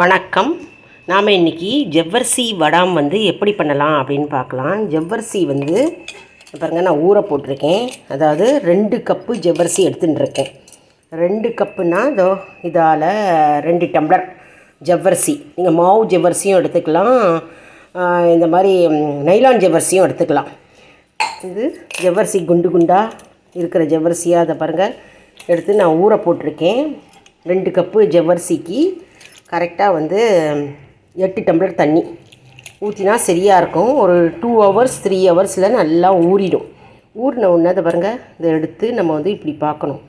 வணக்கம். நாம் இன்றைக்கி ஜவ்வரிசி வடாம் வந்து எப்படி பண்ணலாம் அப்படின்னு பார்க்கலாம். ஜவ்வரிசி வந்து பாருங்கள் நான் ஊற போட்டிருக்கேன். அதாவது ரெண்டு கப்பு ஜவ்வரிசி எடுத்துன்னு இருக்கேன். ரெண்டு கப்புனா இதோ இதால் ரெண்டு டம்ளர் ஜவ்வரிசி. நீங்கள் மாவு ஜவ்வரிசியும் எடுத்துக்கலாம். இந்த மாதிரி நைலான் ஜவ்வரிசியும் எடுத்துக்கலாம். இது ஜவ்வரிசி குண்டு குண்டாக இருக்கிற ஜவ்வரிசியாக அதை பாருங்கள் எடுத்து நான் ஊற போட்டிருக்கேன். ரெண்டு கப்பு ஜவ்வரிசிக்கு கரெக்டாக வந்து எட்டு டம்ளர் தண்ணி ஊற்றினா சரியாக இருக்கும். ஒரு டூ ஹவர்ஸ் த்ரீ ஹவர்ஸில் நல்லா ஊறிடும். ஊறின உடனே அதை பாருங்கள் இதை எடுத்து நம்ம வந்து இப்படி பார்க்கணும்.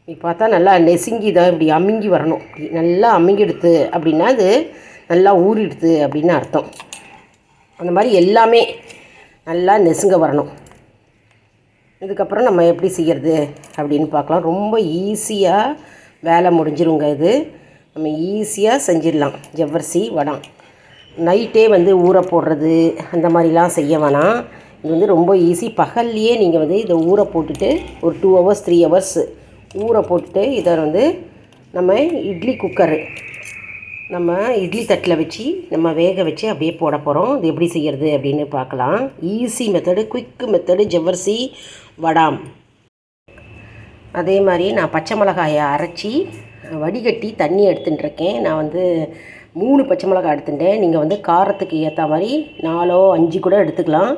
இப்படி பார்த்தா நல்லா நெசுங்கி தான் இப்படி அமுங்கி வரணும். இப்படி நல்லா அமுங்கிடுது அப்படின்னா அது நல்லா ஊறிடுது அப்படின்னு அர்த்தம். அந்த மாதிரி எல்லாமே நல்லா நெசுங்க வரணும். இதுக்கப்புறம் நம்ம எப்படி செய்கிறது அப்படின்னு பார்க்கலாம். ரொம்ப ஈஸியாக வேலை முடிஞ்சிருங்க இது. நம்ம ஈஸியாக செஞ்சிடலாம். ஜவ்வரிசி வடம். நைட்டே வந்து ஊற போடுறது அந்த மாதிரிலாம் செய்ய வேணாம். இது வந்து ரொம்ப ஈஸி பகல்லையே நீங்கள் வந்து இதை ஊற போட்டுட்டு ஒரு டூ ஹவர்ஸ் த்ரீ ஹவர்ஸ் ஊற போட்டுட்டு இதை வந்து நம்ம இட்லி குக்கரு நம்ம இட்லி தட்டில் வச்சு நம்ம வேக வச்சு அப்படியே போட போகிறோம் இது எப்படி செய்கிறது அப்படின்னு பார்க்கலாம். ஈஸி மெத்தடு குயிக் மெத்தடு ஜவ்வரிசி வடாம். அதே மாதிரி நான் பச்சை மிளகாயை அரைச்சி வடிகட்டி தண்ணி எடுத்துட்டுருக்கேன் நான் வந்து மூணு பச்சை மிளகாய் எடுத்துட்டேன். நீங்கள் வந்து காரத்துக்கு ஏற்ற மாதிரி நாலோ அஞ்சு கூட எடுத்துக்கலாம்.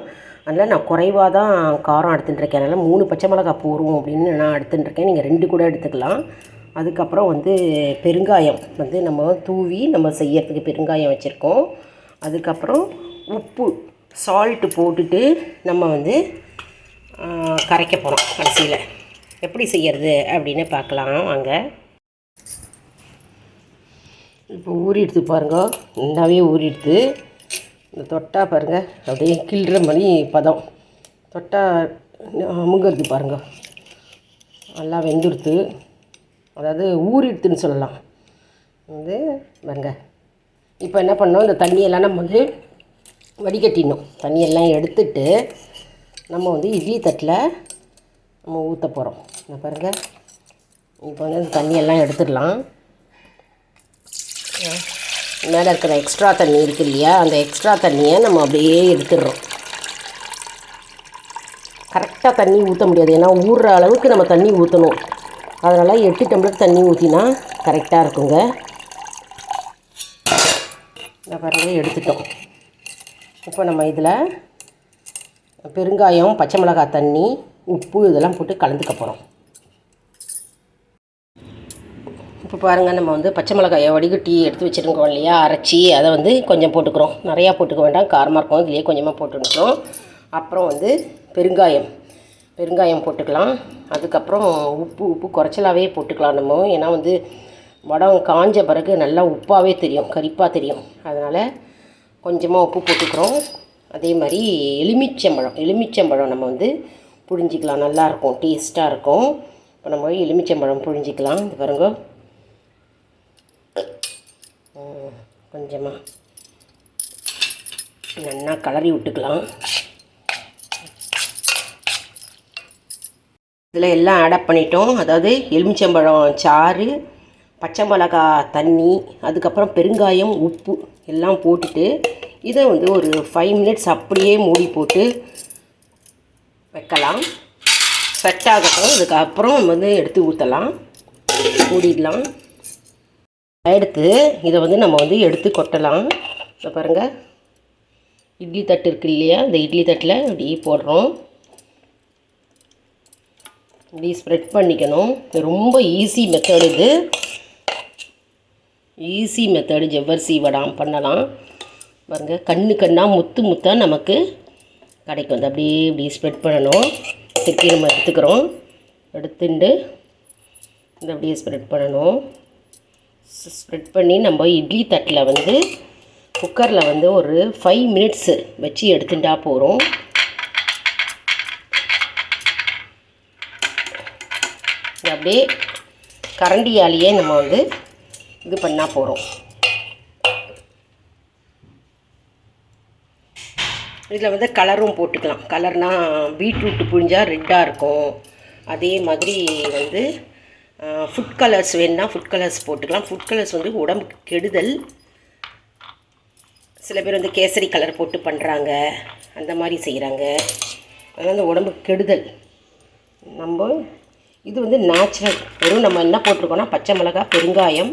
அதனால் நான் குறைவாக தான் காரம் எடுத்துட்டுருக்கேன் அதனால் மூணு பச்சை மிளகாய் போரும் அப்படின்னு நான் எடுத்துட்டுருக்கேன் நீங்கள் ரெண்டு கூட எடுத்துக்கலாம். அதுக்கப்புறம் வந்து பெருங்காயம். வந்து நம்ம தூவி நம்ம செய்யறதுக்கு பெருங்காயம் வச்சுருக்கோம். அதுக்கப்புறம் உப்பு சால்ட்டு போட்டுட்டு நம்ம வந்து கரைக்க போகிறோம் கடைசியில். எப்படி செய்யறது அப்படின்னு பார்க்கலாம். வாங்க. இப்போ ஊறிடுது பாருங்க. நல்லாவே ஊறிடுது. இந்த தொட்டா பாருங்க அப்படியே கிள்ற மாதிரி பதம். தொட்டா அமுங்கிறது பாருங்க. நல்லா வெந்துடுத்து அதாவது ஊறிடுதுன்னு சொல்லலாம். வந்து பாருங்க. இப்போ என்ன பண்ணோம்? இந்த தண்ணியெல்லாம் நம்ம வந்து வடிகட்டிடணும். தண்ணியெல்லாம் எடுத்துட்டு நம்ம வந்து இட்லி தட்டில் நம்ம ஊற்ற போகிறோம் இந்த பாருங்கள் இப்போ வந்து அந்த தண்ணியெல்லாம் எடுத்துடலாம். மேலே இருக்கிற எக்ஸ்ட்ரா தண்ணி இருக்கு இல்லையா? அந்த எக்ஸ்ட்ரா தண்ணியை நம்ம அப்படியே எடுத்துடுறோம். கரெக்டாக தண்ணி ஊற்ற முடியாது. ஏன்னா ஊறுற அளவுக்கு நம்ம தண்ணி ஊற்றணும் அதனால் எட்டு டம்ளர் தண்ணி ஊற்றினா கரெக்டாக இருக்குங்க. இந்த பாருங்க எடுத்துட்டோம். இப்போ நம்ம இதில் பெருங்காயம் பச்சை மிளகாய் தண்ணி உப்பு இதெல்லாம் போட்டு கலந்துக்க போகிறோம் இப்போ பாருங்கள் நம்ம வந்து பச்சை மிளகாயை வடிகட்டி எடுத்து வச்சுருக்கோம் இல்லையா? அரைச்சி அதை வந்து கொஞ்சம் போட்டுக்கிறோம். நிறையா போட்டுக்க வேண்டாம். காரமாக இருக்கும் இதுலேயே கொஞ்சமாக போட்டுக்கிறோம் அப்புறம் வந்து பெருங்காயம். பெருங்காயம் போட்டுக்கலாம். அதுக்கப்புறம் உப்பு உப்பு குறைச்சலாகவே போட்டுக்கலாம் நம்ம. ஏன்னா வந்து வடம் காஞ்ச பிறகு நல்லா உப்பாகவே தெரியும். கரிப்பாக தெரியும். அதனால் கொஞ்சமாக உப்பு போட்டுக்கிறோம். அதே மாதிரி எலுமிச்சம்பழம். எலுமிச்சம்பழம் நம்ம வந்து புழிஞ்சிக்கலாம். நல்லாயிருக்கும் டேஸ்ட்டாக இருக்கும். இப்போ நம்ம எலுமிச்சம்பழம் புழிஞ்சிக்கலாம். இது பாருங்கள் கொஞ்சமாக நல்லா கலரி விட்டுக்கலாம். இதில் எல்லாம் ஆடப் பண்ணிட்டோம். அதாவது எலுமிச்சம்பழம் சாறு பச்சை மிளகா தண்ணி அதுக்கப்புறம் பெருங்காயம் உப்பு எல்லாம் போட்டுட்டு இதை வந்து ஒரு ஃபைவ் மினிட்ஸ் அப்படியே மூடி போட்டு வைக்கலாம். செட் ஆகட்டும். அதுக்கப்புறம் நம்ம வந்து எடுத்து ஊற்றலாம் மூடிடலாம். எடுத்து இதை வந்து நம்ம வந்து எடுத்து கொட்டலாம். இப்போ பாருங்கள் இட்லி தட்டு இருக்கு இல்லையா? இந்த இட்லி தட்டில் இப்படி போடுறோம். இப்படி ஸ்ப்ரெட் பண்ணிக்கணும். இது ரொம்ப ஈஸி மெத்தடு இது. ஈஸி மெத்தடு ஜவ்வரிசி வடாம் பண்ணலாம். பாருங்கள் கண்ணு கண்ணாக முத்து முத்தாக நமக்கு கிடைக்கும். அது அப்படியே இப்படி ஸ்ப்ரெட் பண்ணணும். திருப்பி நம்ம எடுத்துக்கிறோம். எடுத்துட்டு இந்த அப்படியே ஸ்ப்ரெட் பண்ணணும். ஸ்ப்ரெட் பண்ணி நம்ம இட்லி தட்டில் வந்து குக்கரில் வந்து ஒரு ஃபைவ் மினிட்ஸு வச்சு எடுத்துட்டா போகிறோம் இது அப்படியே கரண்டியாலேயே நம்ம வந்து இது பண்ணால் போகிறோம் இதில் வந்து கலரும் போட்டுக்கலாம். கலர்னால் பீட்ரூட் புழிஞ்சால் ரெட்டாக இருக்கும். அதே மாதிரி வந்து ஃபுட் கலர்ஸ் வேணும்னா ஃபுட் கலர்ஸ் போட்டுக்கலாம். ஃபுட் கலர்ஸ் வந்து உடம்புக்கு கெடுதல். சில பேர் வந்து கேசரி கலர் போட்டு பண்ணுறாங்க அந்த மாதிரி செய்கிறாங்க அதனால் அந்த உடம்புக்கு கெடுதல். நம்ம இது வந்து நேச்சுரல் வெறும் நம்ம என்ன போட்டிருக்கோம்னா பச்சை மிளகாய் பெருங்காயம்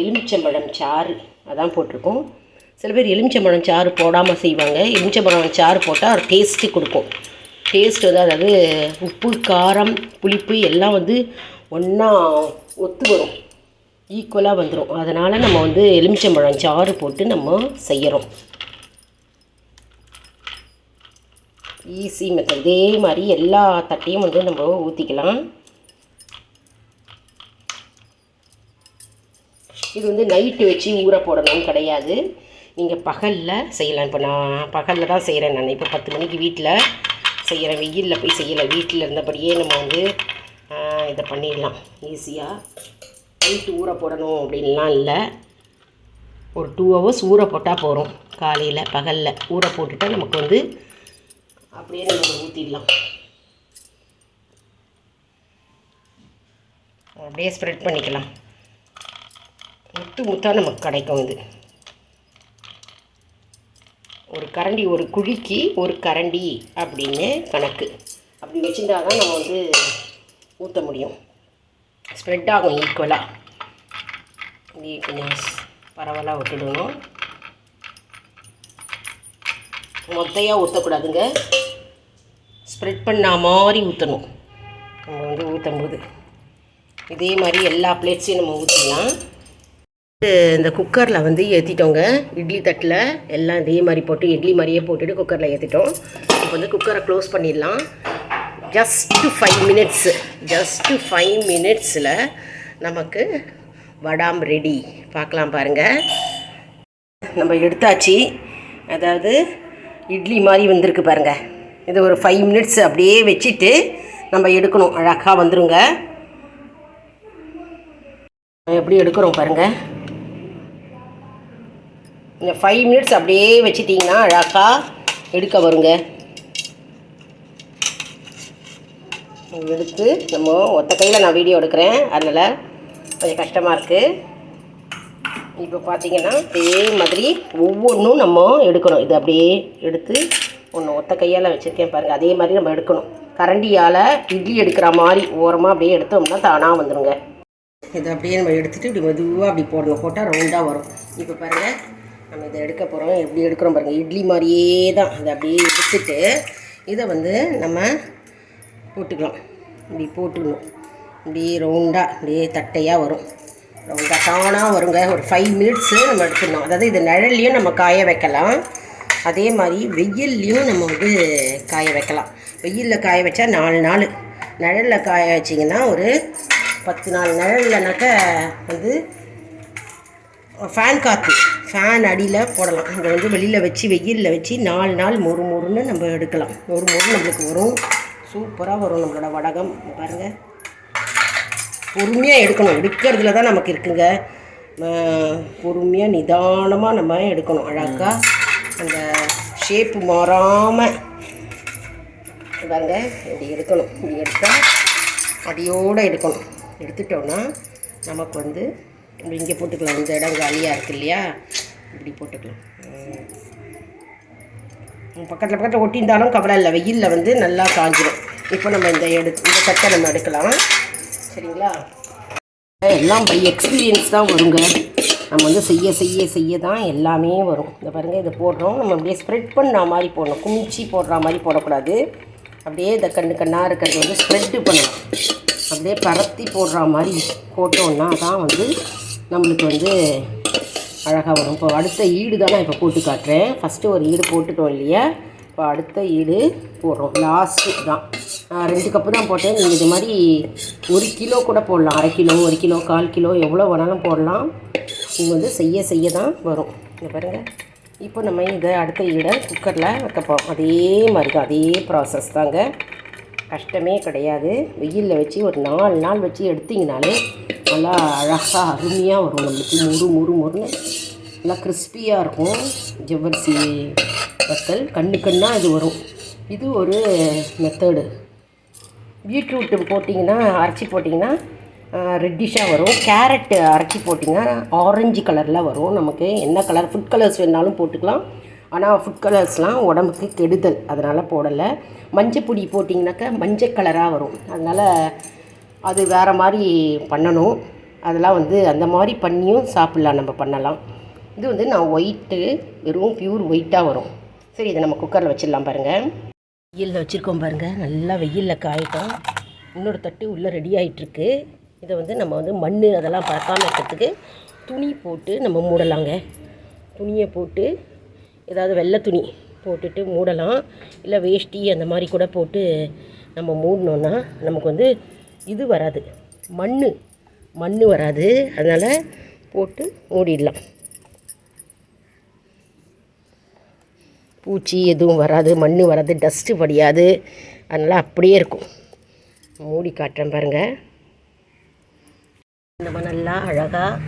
எலுமிச்சம்பழம் சாறு அதான் போட்டிருக்கோம். சில பேர் எலுமிச்சம்பழம் சாறு போடாமல் செய்வாங்க. எலுமிச்சம்பழம் சாறு போட்டால் ஒரு டேஸ்ட்டு கொடுக்கும். டேஸ்ட் வந்து அதாவது உப்பு காரம் புளிப்பு எல்லாம் வந்து ஒன்றா ஒத்து வரும். ஈக்குவலாக வந்துடும் அதனால் நம்ம வந்து எலுமிச்சம்பழம் சாறு போட்டு நம்ம செய்கிறோம் ஈஸி மெத்தட் இதே மாதிரி எல்லா தட்டையும் வந்து நம்ம ஊற்றிக்கலாம் இது வந்து நைட்டு வச்சு ஊற போடணும்னு கிடையாது. நீங்கள் பகலில் செய்யலாம். இப்போ நான் பகலில் தான் செய்கிறேன் நான். இப்போ பத்து மணிக்கு வீட்டில் செய்கிற வெயிலில் போய் செய்யலை. வீட்டில் இருந்தபடியே நம்ம வந்து இதை பண்ணிடலாம். ஈஸியாக நைட்டு ஊற போடணும் அப்படின்லாம் இல்லை. ஒரு டூ ஹவர்ஸ் ஊற போட்டால் போகிறோம் காலையில் பகலில் ஊற போட்டுட்டால் நமக்கு வந்து அப்படியே நம்ம ஊற்றிடலாம் அப்படியே ஸ்ப்ரெட் பண்ணிக்கலாம். முத்து முத்தாக நமக்கு கிடைக்கும் இது. ஒரு கரண்டி ஒரு குழிக்கு ஒரு கரண்டி அப்படின்னு கணக்கு. அப்படி வச்சுருந்தா தான் நம்ம வந்து ஊற்ற முடியும். ஸ்ப்ரெட் ஆகும் ஈக்குவலாக இப்படி கொஞ்சம் பரவலாக விட்டுடணும் மொத்தையாக ஊற்றக்கூடாதுங்க ஸ்ப்ரெட் பண்ண மாதிரி ஊற்றணும் நம்ம வந்து ஊற்றும் போது இதே மாதிரி எல்லா பிளேட்ஸையும் நம்ம ஊற்றலாம் இந்த குக்கரில் வந்து ஏற்றிட்டோங்க இட்லி தட்டில் எல்லாம் இதே மாதிரி போட்டு இட்லி மாதிரியே போட்டுட்டு குக்கரில் ஏற்றிட்டோம் இப்போ வந்து குக்கரை க்ளோஸ் பண்ணிடலாம். Just five minutes just five மினிட்ஸில் நமக்கு வடாம் ரெடி பார்க்கலாம் பாருங்கள் நம்ம எடுத்தாச்சு. அதாவது இட்லி மாதிரி வந்திருக்கு பாருங்கள் இது ஒரு ஃபைவ் மினிட்ஸ் அப்படியே வச்சுட்டு நம்ம எடுக்கணும். அழகாக வந்துருங்க. எப்படி எடுக்கிறோம் பாருங்கள் இந்த ஃபைவ் மினிட்ஸ் அப்படியே வச்சிட்டிங்கன்னா அழகாக எடுக்க வருங்க. எடுத்து நம்ம ஒத்த கையில் நான் வீடியோ எடுக்கிறேன். அதனால் கொஞ்சம் கஷ்டமாக இருக்குது இப்போ பார்த்தீங்கன்னா இதே மாதிரி ஒவ்வொன்றும் நம்ம எடுக்கணும். இது அப்படியே எடுத்து ஒன்று ஒத்த கையால் வச்சுருக்கேன் பாருங்கள் அதே மாதிரி நம்ம எடுக்கணும். கரண்டியால் இட்லி எடுக்கிற மாதிரி ஓரமாக அப்படியே எடுத்தோம்னா தானாக வந்துடுங்க இதை அப்படியே நம்ம எடுத்துகிட்டு இப்படி மெதுவாக அப்படி போடணும். போட்டால் ரவுண்டாக வரும். இப்போ பாருங்கள் நம்ம இதை எடுக்க போகிறோம் எப்படி எடுக்கிறோம் பாருங்கள் இட்லி மாதிரியே தான் அதை அப்படியே எடுத்துட்டு இதை வந்து நம்ம போட்டுக்கலாம். இப்படி போட்டுக்கணும் இப்படி ரவுண்டாக அப்படியே தட்டையாக வரும். ரவுண்டாக தானாக வருங்க. ஒரு ஃபைவ் மினிட்ஸு நம்ம எடுத்துடணும். அதாவது இது நிழல்லையும் நம்ம காய வைக்கலாம். அதே மாதிரி வெயில்லையும் நம்ம வந்து காய வைக்கலாம். வெயிலில் காய வச்சா நாலு நாள். நிழலில் காய வச்சிங்கன்னா ஒரு பத்து நாள் நிழல்லனாக்க வந்து ஃபேன் காற்று ஃபேன் அடியில் போடலாம். அங்கே வந்து வெளியில் வச்சு வெயிலில் வச்சு நாலு நாள் மொறு மொறுன்னு நம்ம எடுக்கலாம். மொறு மொறு நம்மளுக்கு வரும். சூப்பராக வரும் நம்மளோட வடகம். பாருங்கள் பொறுமையாக எடுக்கணும். எடுக்கிறதுல தான் நமக்கு இருக்குங்க. பொறுமையாக நிதானமாக நம்ம எடுக்கணும். அழகாக அந்த ஷேப்பு மாறாமல் பாருங்க. இப்படி எடுக்கணும். இப்படி எடுத்தால் அடியோடு எடுக்கணும். எடுத்துட்டோன்னா நமக்கு வந்து இங்கே போட்டுக்கலாம். இந்த இடம் காலியாக இருக்கு இல்லையா? இப்படி போட்டுக்கலாம். பக்கத்தில் பக்கத்தில் ஒட்டியிருந்தாலும் கவலை இல்லை. வெயிலில் வந்து நல்லா காஞ்சிடும் இப்போ நம்ம இந்த எடு இந்த தட்டை நம்ம எடுக்கலாம். சரிங்களா? எல்லாம் பை எக்ஸ்பீரியன்ஸ் தான் வருங்க. நம்ம வந்து செய்ய செய்ய செய்ய தான் எல்லாமே வரும். இந்த பாருங்கள் இதை போடுறோம். நம்ம அப்படியே ஸ்ப்ரெட் பண்ண மாதிரி போடணும். குமிச்சி போடுற மாதிரி போடக்கூடாது. அப்படியே இந்த கண்ணு கண்ணாக இருக்கிறது வந்து ஸ்ப்ரெட்டு பண்ணணும். அப்படியே பரத்தி போடுற மாதிரி போட்டோன்னா தான் வந்து நம்மளுக்கு வந்து அழகாக வரும். இப்போ அடுத்த ஈடு தான் நான் இப்போ போட்டு காட்டுறேன். ஃபஸ்ட்டு ஒரு ஈடு போட்டுட்டோம் இல்லையா? இப்போ அடுத்த ஈடு போடுறோம். லாஸ்ட்டு தான். நான் ரெண்டு கப்பு தான் போட்டேன். நீங்கள் இது மாதிரி ஒரு கிலோ கூட போடலாம். அரை கிலோ ஒரு கிலோ கால் கிலோ எவ்வளோ வேணாலும் போடலாம். நீங்கள் வந்து செய்ய செய்ய தான் வரும். இங்கே பாருங்கள் இப்போ நம்ம இதை அடுத்த ஈடை குக்கரில் வைக்கப்போம். அதே மாதிரி தான். அதே ப்ராசஸ் தாங்க. கஷ்டமே கிடையாது. வெயிலில் வச்சு ஒரு நாலு நாள் வச்சு எடுத்திங்கனாலே நல்லா அழகாக அருமையாக வரும் நம்மளுக்கு. முறு முறு முறுன்னு நல்லா கிறிஸ்பியாக இருக்கும். ஜவ்வரிசி வத்தல். கண்ணு கண்ணாக இது வரும். இது ஒரு மெத்தடு பீட்ரூட்டு போட்டிங்கன்னா அரைச்சி போட்டிங்கன்னா ரெட்டிஷாக வரும். கேரட் அரைச்சி போட்டிங்கன்னா ஆரஞ்சு கலரில் வரும். நமக்கு என்ன கலர் ஃபுட் கலர்ஸ் வேணாலும் போட்டுக்கலாம். ஆனால் ஃபுட் கலர்ஸ்லாம் உடம்புக்கு கெடுதல். அதனால் போடலை. மஞ்சள் பொடி போட்டிங்கனாக்கா மஞ்சள் கலராக வரும். அதனால் அது வேறு மாதிரி பண்ணணும். அதெல்லாம் வந்து அந்த மாதிரி பண்ணியும் சாப்பிட்லாம் நம்ம பண்ணலாம். இது வந்து நான் ஒயிட்டு வெறும் பியூர் ஒயிட்டாக வரும். சரி இதை நம்ம குக்கரில் வச்சிடலாம் பாருங்கள் வெயிலில் வச்சுருக்கோம் பாருங்கள் நல்லா வெயிலில் காயிட்டோம். இன்னொரு தட்டு உள்ளே ரெடி ஆகிட்டுருக்கு இதை வந்து நம்ம வந்து மண் அதெல்லாம் பார்க்காம இருக்கிறதுக்கு துணி போட்டு நம்ம மூடலாங்க. துணியை போட்டு ஏதாவது வெள்ளை துணி போட்டுட்டு மூடலாம். இல்லை வேஷ்டி அந்த மாதிரி கூட போட்டு நம்ம மூடினோன்னா நமக்கு வந்து இது வராது. மண் மண் வராது. அதனால் போட்டு மூடிடலாம். பூச்சி எதுவும் வராது மண் வராது டஸ்ட்டு படியாது. அதனால் அப்படியே இருக்கும். மூடி காட்டுறேன் பாருங்கள் நம்ம நல்லா அழகாக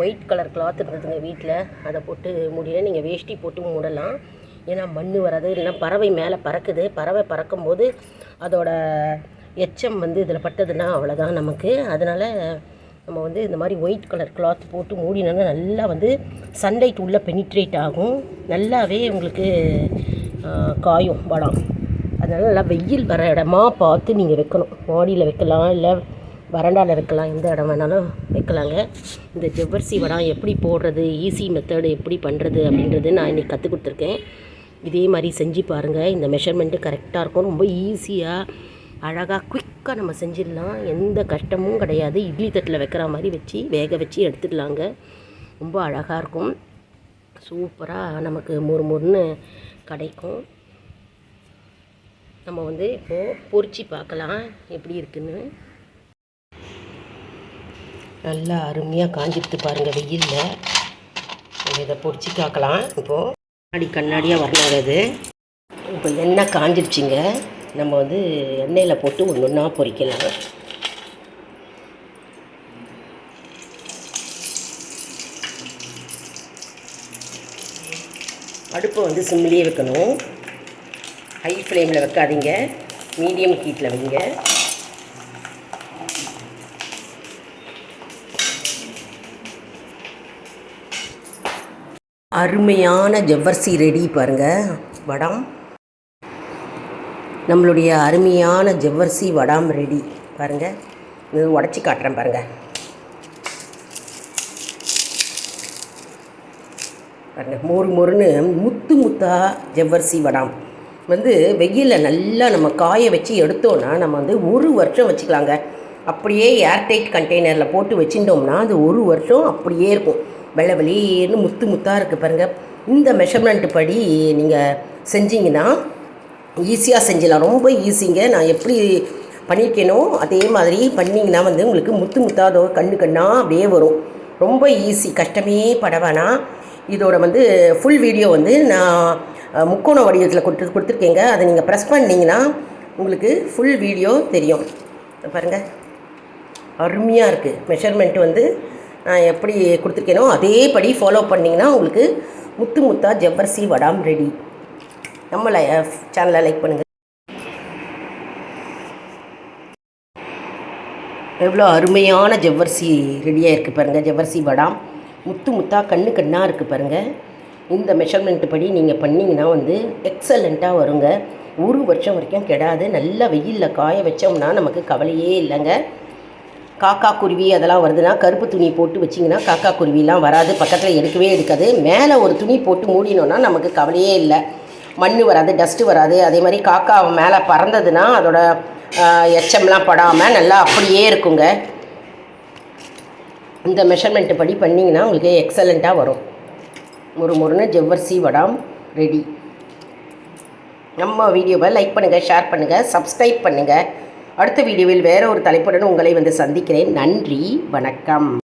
ஒயிட் கலர் கிளாத் இருந்ததுங்க வீட்டில் அதை போட்டு மூடினா நீங்கள் வேஷ்டி போட்டு மூடலாம். ஏன்னா மண் வராது. இல்லைன்னா பறவை மேலே பறக்குது. பறவை பறக்கும்போது அதோட எச்சம் வந்து இதில் பட்டதுன்னா அவ்வளோதான் நமக்கு. அதனால் நம்ம வந்து இந்த மாதிரி ஒயிட் கலர் கிளாத் போட்டு மூடினோன்னா நல்லா வந்து சன்லைட் உள்ளே பெனிட்ரேட் ஆகும். நல்லாவே உங்களுக்கு காயும் வடம் அதனால் நல்லா வெயில் வர இடமா பார்த்து நீங்கள் வைக்கணும். மாடியில் வைக்கலாம். இல்லை வறண்டாவில் வைக்கலாம் எந்த இடம் வேணாலும் வைக்கலாங்க. இந்த ஜவ்வரிசி வடம் எப்படி போடுறது ஈஸி மெத்தடு எப்படி பண்ணுறது அப்படின்றது நான் இன்றைக்கி கற்றுக் கொடுத்துருக்கேன். இதே மாதிரி செஞ்சு பாருங்கள் இந்த மெஷர்மெண்ட்டு கரெக்டாக இருக்கும். ரொம்ப ஈஸியாக அழகாக குயிக்காக நம்ம செஞ்சிடலாம். எந்த கஷ்டமும் கிடையாது. இட்லி தட்டில் வைக்கிற மாதிரி வச்சு வேக வச்சு எடுத்துடலாங்க ரொம்ப அழகாக இருக்கும். சூப்பராக நமக்கு மொறு மொறுன்னு கிடைக்கும். நம்ம வந்து இப்போது பொறிச்சு பார்க்கலாம். எப்படி இருக்குன்னு. நல்லா அருமையாக காஞ்சிடுத்து பாருங்கள் வெயிலில். நம்ம இதை பொரிச்சு காக்கலாம். இப்போது கண்ணாடி கண்ணாடியாக வரணும் அது. இப்போ எண்ணெய் காஞ்சிடுச்சிங்க நம்ம வந்து எண்ணெயில் போட்டு ஒன்று ஒன்றா பொறிக்கலாம். அடுப்பை வந்து சிம்லேயே வைக்கணும். ஹை ஃப்ளேமில் வைக்காதீங்க. மீடியம் ஹீட்டில் வைங்க. அருமையான ஜவ்வரிசி ரெடி பாருங்கள் வடம். நம்மளுடைய அருமையான ஜவ்வரிசி வடாம் ரெடி. பாருங்கள் இது உடச்சி காட்டுறேன் பாருங்கள் பாருங்கள் மொறு மொறுன்னு முத்து முத்தா ஜவ்வரிசி வடாம். வந்து வெயிலில் நல்லா நம்ம காய வச்சு எடுத்தோன்னா நம்ம வந்து ஒரு வருஷம் வச்சுக்கலாங்க. அப்படியே ஏர்டைட் கண்டெய்னரில் போட்டு வச்சுட்டோம்னா அது ஒரு வருஷம் அப்படியே இருக்கும். வெள்ளை வெளியேன்னு முத்து முத்தாக இருக்குது பாருங்கள் இந்த மெஷர்மெண்ட் படி நீங்கள் செஞ்சீங்கன்னா ஈஸியாக செஞ்சிடலாம். ரொம்ப ஈஸிங்க நான் எப்படி பண்ணியிருக்கேனோ அதே மாதிரி பண்ணிங்கன்னா வந்து உங்களுக்கு முத்து முத்தாதோ கண்ணு கண்ணாக அப்படியே வரும். ரொம்ப ஈஸி கஷ்டமே பட இதோட வந்து ஃபுல் வீடியோ வந்து நான் முக்கோண வடிவத்தில் கொடுத்து கொடுத்துருக்கேங்க. அதை நீங்கள் ப்ரெஸ் பண்ணிங்கன்னா உங்களுக்கு ஃபுல் வீடியோ தெரியும். பாருங்கள் அருமையாக இருக்குது மெஷர்மெண்ட் வந்து எப்படி கொடுத்துருக்கேனோ அதேபடி ஃபாலோ பண்ணிங்கன்னா உங்களுக்கு முத்து முத்தா ஜவ்வரிசி வடாம் ரெடி. நம்ம லை சேனலை லைக் பண்ணுங்கள் எவ்வளோ அருமையான ஜவ்வரிசி ரெடியாக இருக்குது பாருங்கள் ஜவ்வரிசி வடாம் முத்து முத்தா கண்ணு கண்ணாக இருக்குது பாருங்கள் இந்த மெஷர்மெண்ட் படி நீங்கள் பண்ணிங்கன்னா வந்து எக்ஸலண்ட்டாக வருங்க. ஒரு வருஷம் வரைக்கும் கெடாது. நல்லா வெயிலில் காய வச்சோம்னா நமக்கு கவலையே இல்லைங்க. காக்கா குருவி அதெல்லாம் வருதுன்னா கருப்பு துணி போட்டு வச்சிங்கன்னா காக்கா குருவிலாம் வராது. பக்கத்தில் எடுக்கவே எடுக்காது. மேலே ஒரு துணி போட்டு மூடினோன்னா நமக்கு கவலையே இல்லை. மண் வராது டஸ்ட்டு வராது. அதே மாதிரி காக்கா மேலே பறந்ததுன்னா அதோட எச்சம்லாம் படாமல் நல்லா அப்படியே இருக்குங்க. இந்த மெஷர்மெண்ட்டு படி பண்ணிங்கன்னா உங்களுக்கு எக்ஸலண்ட்டாக வரும். ஒரு முருன்னு ஜவ்வரிசி வடாம் ரெடி. நம்ம வீடியோவை லைக் பண்ணுங்கள் ஷேர் பண்ணுங்கள் சப்ஸ்கிரைப் பண்ணுங்கள் அடுத்த வீடியோவில் வேற ஒரு தலைப்புடன் உங்களை வந்து சந்திக்கிறேன். நன்றி வணக்கம்.